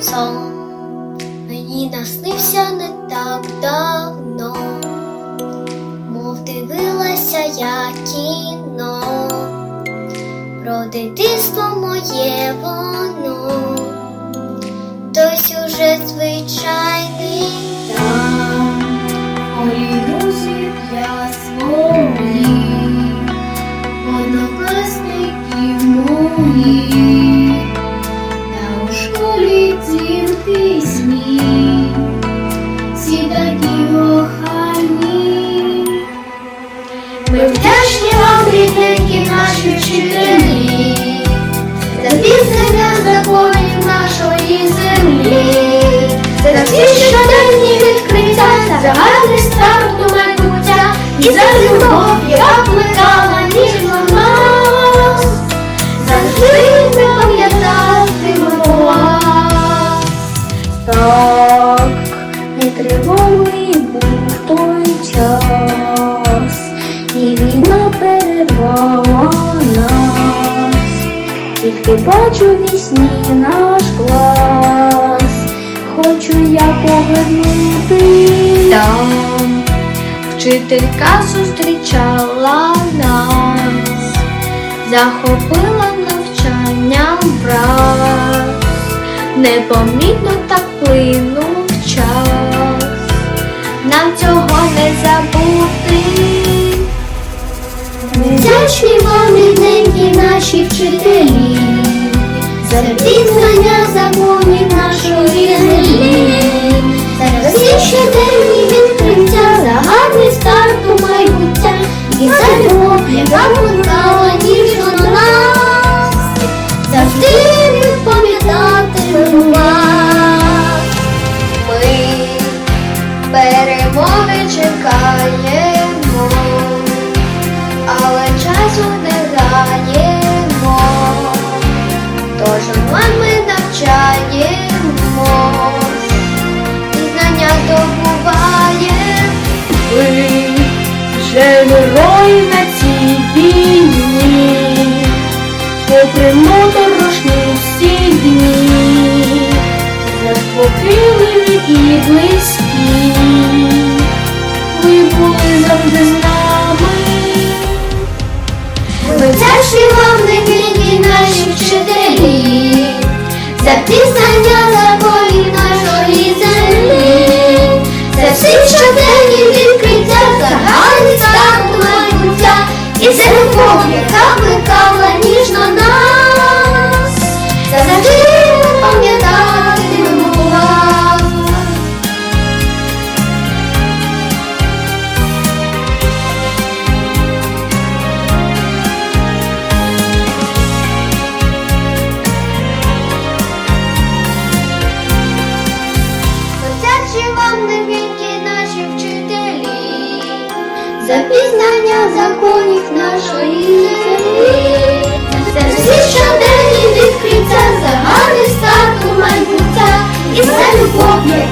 сон мені наснився не так давно, мов дивилася я кіно, про дитинство моє воно, той сюжет звичайний нетривалий був той час, і війна перервала нас, тільки бачу вісні наш клас, хочу я повернути. Там, вчителька зустрічала нас, захопила навчання враз непомітно так плинув час, наші вчителі, за пізнання законів нашої землі, за всі щоденні вже герої на цій війні, попри моторошні всі дні, заспокійливі і близькі, ви були завжди з нами. Ми вдячні вам, невинні наші вчителі, за пізнання законів нашої землі, за всі щоденні за пізнання законів нашої землі. Це всі щоденні відкриття, загальний стату майбуття і все любов'я.